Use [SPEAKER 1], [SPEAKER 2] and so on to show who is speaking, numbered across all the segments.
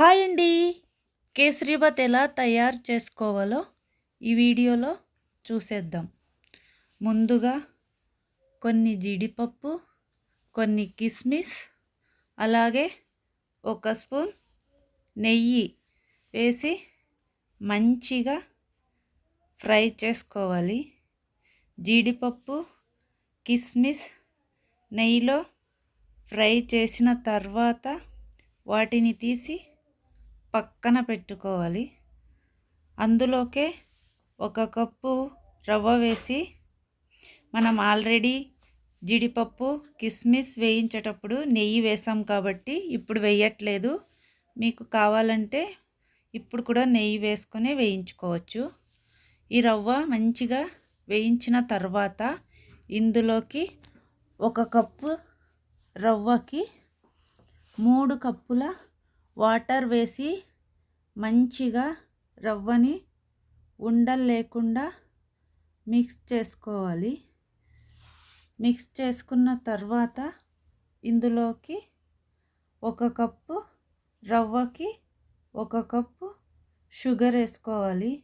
[SPEAKER 1] Hi అండి కేసరీబాత్ ఎలా తయారు చేసుకోవాలో ఈ వీడియోలో చూసేద్దాం. ముందుగా కొన్ని జీడిపప్పు కొన్ని కిస్మిస్ అలాగే ఒక స్పూన్ నెయ్యి వేసి మంచిగా ఫ్రై చేసుకోవాలి. జీడిపప్పు కిస్మిస్ నెయ్యిలో ఫ్రై చేసిన తర్వాత వాటిని తీసి పక్కన పెట్టుకోవాలి. అందులోకే ఒక కప్పు రవ్వ వేసి మనం ఆల్రెడీ జీడిపప్పు కిస్మిస్ వేయించేటప్పుడు నెయ్యి వేసాం కాబట్టి ఇప్పుడు వేయట్లేదు. మీకు కావాలంటే ఇప్పుడు కూడా నెయ్యి వేసుకొని వేయించుకోవచ్చు. ఈ రవ్వ మంచిగా వేయించిన తర్వాత ఇందులోకి ఒక కప్పు రవ్వకి మూడు కప్పుల వాటర్ వేసి మంచిగా రవ్వని ఉండలు లేకుండా మిక్స్ చేసుకోవాలి. మిక్స్ చేసుకున్న తర్వాత ఇందులోకి ఒక కప్పు రవ్వకి ఒక కప్పు షుగర్ వేసుకోవాలి.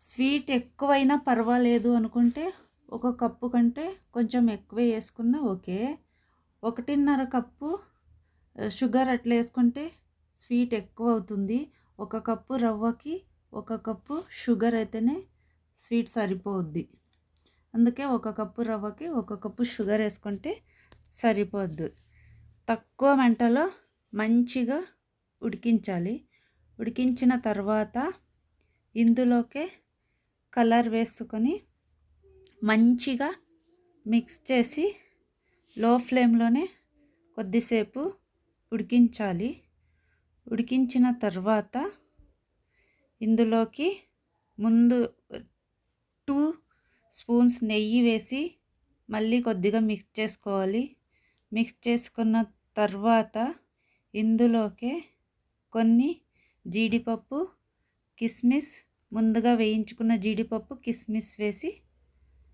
[SPEAKER 1] స్వీట్ ఎక్కువైనా పర్వాలేదు అనుకుంటే ఒక కప్పు కంటే కొంచెం ఎక్కువ వేసుకున్నా ఓకే. ఒకటిన్నర కప్పు షుగర్ అట్లా వేసుకుంటే స్వీట్ ఎక్కువ అవుతుంది. ఒక కప్పు రవ్వకి ఒక కప్పు షుగర్ అయితేనే స్వీట్ సరిపోద్ది. అందుకే ఒక కప్పు రవ్వకి ఒక కప్పు షుగర్ వేసుకుంటే సరిపోద్ది. తక్కువ మంటలో మంచిగా ఉడికించాలి. ఉడికించిన తర్వాత ఇందులోకే కలర్ వేసుకొని మంచిగా మిక్స్ చేసి లో ఫ్లేమ్లోనే కొద్దిసేపు ఉడికించాలి. ఉడికించిన తర్వాత ఇందులోకి ముందు టూ స్పూన్స్ నెయ్యి వేసి మళ్ళీ కొద్దిగా మిక్స్ చేసుకోవాలి. మిక్స్ చేసుకున్న తర్వాత ఇందులోకే కొన్ని జీడిపప్పు కిస్మిస్ ముందుగా వేయించుకున్న జీడిపప్పు కిస్మిస్ వేసి